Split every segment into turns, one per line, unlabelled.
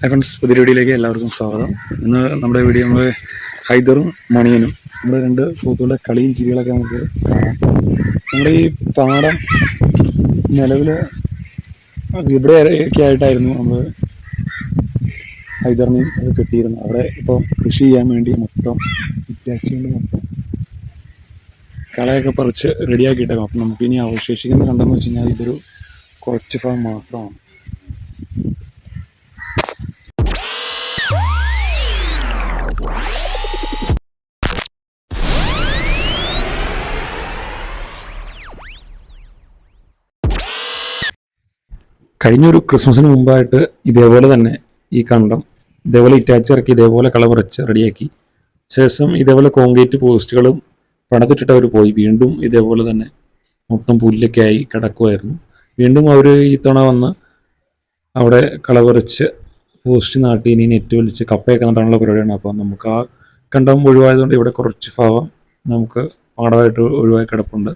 Hi friends പുതിയ വീഡിയോയിലേക്ക് എല്ലാവർക്കും സ്വാഗതം. ഇന്ന് നമ്മുടെ വീഡിയോ നമ്മൾ ഹൈദറും മണിയനും. നമ്മുടെ രണ്ട് പോത്തുകളുടെ കളിയും ചിരികളൊക്കെ നമുക്ക് നമ്മുടെ ഈ പാടം നിലവിൽ ഇവിടെയൊക്കെ ആയിട്ടായിരുന്നു നമ്മൾ ഹൈദറിനെയും അത് കിട്ടിയിരുന്നത്. അവിടെ ഇപ്പോൾ കൃഷി ചെയ്യാൻ വേണ്ടി മൊത്തം ഇറ്റാച്ചി കൊണ്ട് മൊത്തം കളയൊക്കെ പറിച്ച് റെഡിയാക്കിയിട്ടേക്കാം അപ്പം നമുക്കിനി അവശേഷിക്കുന്ന കണ്ടെന്ന് വെച്ച് കഴിഞ്ഞാൽ ഇതൊരു കുറച്ച് ഭാഗം മാത്രമാണ്. കഴിഞ്ഞൊരു ക്രിസ്മസിന് മുമ്പായിട്ട് ഇതേപോലെ തന്നെ ഈ കണ്ടം ഇതേപോലെ ഇറ്റാച്ച് ഇറക്കി ഇതേപോലെ കളർ വരച്ച് റെഡിയാക്കി. ശേഷം ഇതേപോലെ കോൺക്രീറ്റ് പോസ്റ്റുകളും പണിതിട്ടിട്ട് അവർ പോയി. വീണ്ടും ഇതേപോലെ തന്നെ മൊത്തം പുല്ലൊക്കെ ആയി കിടക്കുമായിരുന്നു വീണ്ടും അവർ ഈ തവണ വന്ന് അവിടെ കള പറിച്ച് പോസ്റ്റ് നാട്ടി ഇനി നെറ്റ് വലിച്ച് കപ്പയൊക്കെ നട്ടാനുള്ള പരിപാടിയാണ്. അപ്പോൾ നമുക്ക് ആ കണ്ടം ഒഴിവായതുകൊണ്ട് ഇവിടെ കുറച്ച് ഭാവം നമുക്ക് പാടമായിട്ട് ഒഴിവായി കിടപ്പുണ്ട്.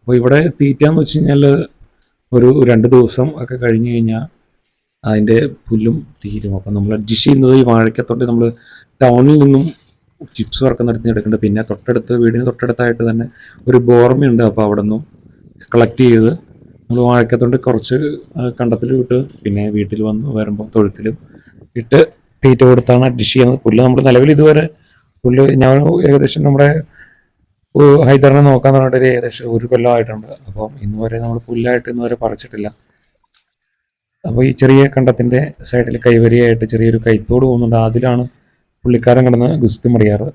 അപ്പോൾ ഇവിടെ തീറ്റാന്ന് വെച്ച് കഴിഞ്ഞാൽ ഒരു രണ്ട് ദിവസം ഒക്കെ കഴിഞ്ഞ് കഴിഞ്ഞാൽ അതിന്റെ പുല്ലും തീരും. അപ്പം നമ്മൾ അഡ്ജസ്റ്റ് ചെയ്യുന്നത് ഈ വാഴയ്ക്കത്തൊട്ട് നമ്മൾ ടൗണിൽ നിന്നും ചിപ്സ് വറക്കുന്നിടത്ത് നടത്തി എടുക്കുന്നുണ്ട് പിന്നെ തൊട്ടടുത്ത് വീടിന് തൊട്ടടുത്തായിട്ട് തന്നെ ഒരു ബോർമയുണ്ട്. അപ്പോൾ അവിടെ നിന്നും കളക്ട് ചെയ്ത് നമ്മൾ വാഴയ്ക്കത്തോണ്ട് കുറച്ച് കണ്ടത്തിൽ വിട്ട് പിന്നെ വീട്ടിൽ വന്ന് വരുമ്പോൾ തൊഴുത്തിലും ഇട്ട് തീറ്റ കൊടുത്താണ് അഡ്ജസ്റ്റ് ചെയ്യുന്നത്. പുല്ല് നമ്മൾ നിലവിൽ ഇതുവരെ പുല്ല് ഞാൻ ഏകദേശം നമ്മുടെ ഹൈദറിനെ നോക്കാൻ പറഞ്ഞിട്ട് ഒരു ഏകദേശം ഒരു കൊല്ലമായിട്ടുണ്ട് അപ്പം ഇന്ന് വരെ നമ്മൾ പുല്ലായിട്ട് ഇന്ന് വരെ പറിച്ചിട്ടില്ല. അപ്പോൾ ഈ ചെറിയ കണ്ടത്തിന്റെ സൈഡിൽ കൈവരിയായിട്ട് ചെറിയൊരു കൈത്തോട് പോകുന്നുണ്ട്. അതിലാണ് പുള്ളിക്കാരൻ കിടന്ന് ഗുസ്തി മറിയാറ്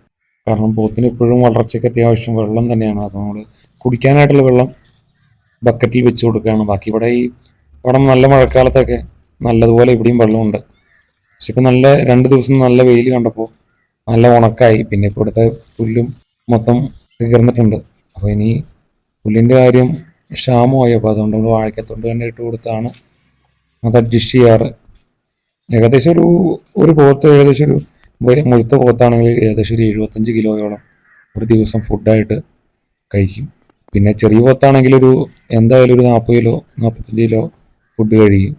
കാരണം പോത്തിന് ഇപ്പോഴും വളർച്ചയ്ക്ക് അത്യാവശ്യം വെള്ളം തന്നെയാണ്. അപ്പോൾ നമ്മൾ കുടിക്കാനായിട്ടുള്ള വെള്ളം ബക്കറ്റിൽ വെച്ച് കൊടുക്കുകയാണ്. ബാക്കി ഇവിടെ ഈ ഇവിടെ നല്ല മഴക്കാലത്തൊക്കെ നല്ലതുപോലെ ഇവിടെയും വെള്ളമുണ്ട്. പക്ഷെ ഇപ്പം നല്ല രണ്ട് ദിവസം നല്ല വെയിൽ കണ്ടപ്പോൾ നല്ല ഉണക്കായി. പിന്നെ ഇപ്പോഴത്തെ പുല്ലും മൊത്തം തീർന്നിട്ടുണ്ട് അപ്പോൾ ഇനി പുല്ലിന്റെ കാര്യം ക്ഷാമമായി. അപ്പോൾ അതുകൊണ്ട് നമ്മൾ വാഴക്കത്തോണ്ട് തന്നെ ഇട്ട് കൊടുത്താണ് അത് അഡ്ജസ്റ്റ് ചെയ്യാറ്. ഏകദേശം ഒരു ഒരു പോത്ത് ഏകദേശം ഒരു മുഴുത്ത പോത്താണെങ്കിൽ ഏകദേശം ഒരു എഴുപത്തഞ്ച് കിലോയോളം ഒരു ദിവസം ഫുഡായിട്ട് കഴിക്കും. പിന്നെ ചെറിയ പോത്താണെങ്കിൽ ഒരു എന്തായാലും ഒരു നാൽപ്പത് കിലോ നാൽപ്പത്തഞ്ച് കിലോ ഫുഡ് കഴിക്കും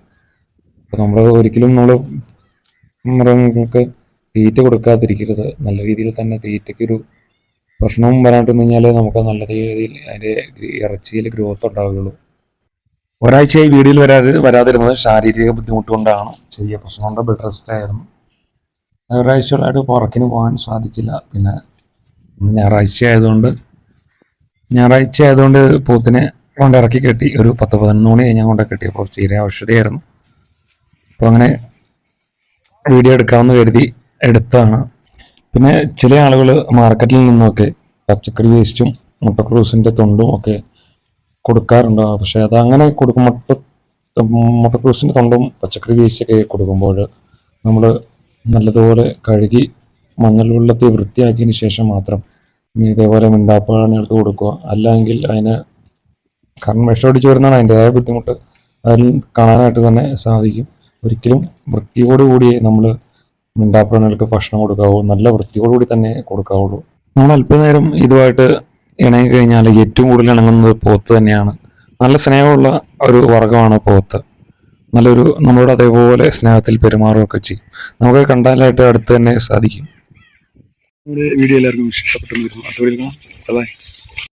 അപ്പോൾ നമ്മൾ ഒരിക്കലും നമ്മൾ മൃഗങ്ങൾക്ക് തീറ്റ കൊടുക്കാതിരിക്കരുത്. നല്ല രീതിയിൽ തന്നെ തീറ്റയ്ക്കൊരു ഭക്ഷണം വരാണ്ടിരുന്ന് കഴിഞ്ഞാൽ നമുക്ക് നല്ല രീതിയിൽ അതിന്റെ ഇറച്ചിയിൽ ഗ്രോത്ത് ഉണ്ടാവുകയുള്ളൂ. ഒരാഴ്ചയായി വീഡിയോയിൽ വരാതെ വരാതിരുന്നത് ശാരീരിക ബുദ്ധിമുട്ട് കൊണ്ടാണ് ചെറിയ പ്രശ്നം കൊണ്ട് ബെഡ് റെസ്റ്റ് ആയിരുന്നു. ഒരാഴ്ചകളായിട്ട് പുറക്കിന് പോകാൻ സാധിച്ചില്ല. പിന്നെ ഞായറാഴ്ച ആയതുകൊണ്ട് ഞായറാഴ്ച ആയതുകൊണ്ട് പൂത്തിനെ കൊണ്ട് ഇറക്കി കെട്ടി ഒരു പത്ത് പതിനൊന്ന് മണി കഴിഞ്ഞാൽ കൊണ്ട് കെട്ടി അപ്പോൾ ചീര ഔഷധിയായിരുന്നു അപ്പോൾ അങ്ങനെ വീഡിയോ എടുക്കാമെന്ന് കരുതി എടുത്തതാണ്. പിന്നെ ചില ആളുകൾ മാർക്കറ്റിൽ നിന്നൊക്കെ പച്ചക്കറി വേസ്റ്റും മുട്ടക്രൂസിന്റെ തൊണ്ടും ഒക്കെ കൊടുക്കാറുണ്ട്. പക്ഷേ അത് അങ്ങനെ കൊടുക്കും മുട്ട മുട്ടക്രൂസിന്റെ തൊണ്ടും പച്ചക്കറി വേസ്റ്റൊക്കെ കൊടുക്കുമ്പോൾ നമ്മൾ നല്ലതുപോലെ കഴുകി മഞ്ഞൾ വെള്ളത്തിൽ വൃത്തിയാക്കിയതിന് ശേഷം മാത്രം ഇതേപോലെ മിണ്ടാപ്പാണികൾക്ക് കൊടുക്കുക. അല്ലെങ്കിൽ അതിന് കാരണം വിഷമടിച്ച് വരുന്നതാണ് അതിന്റെതായ ബുദ്ധിമുട്ട്. അതിൽ കാണാനായിട്ട് തന്നെ സാധിക്കും. ഒരിക്കലും വൃത്തിയോടുകൂടി നമ്മൾ മിണ്ടാപ്രാണികൾക്ക് ഭക്ഷണം കൊടുക്കാവൂ നല്ല വൃത്തിയോടുകൂടി തന്നെ കൊടുക്കാവുള്ളൂ. നമ്മൾ അല്പനേരം ഇതുമായിട്ട് ഇണങ്ങി കഴിഞ്ഞാൽ ഏറ്റവും കൂടുതൽ ഇണങ്ങുന്നത് പോത്ത് തന്നെയാണ്. നല്ല സ്നേഹമുള്ള ഒരു വർഗമാണ് പോത്ത്. നല്ലൊരു നമ്മളോട് അതേപോലെ സ്നേഹത്തിൽ പെരുമാറുകയൊക്കെ ചെയ്യും. നമുക്ക് കണ്ടാലായിട്ട് അടുത്ത് തന്നെ സാധിക്കും. നമ്മുടെ വീഡിയോ എല്ലാവർക്കും ഇഷ്ടപ്പെട്ടെന്ന് വരുന്നു ബൈ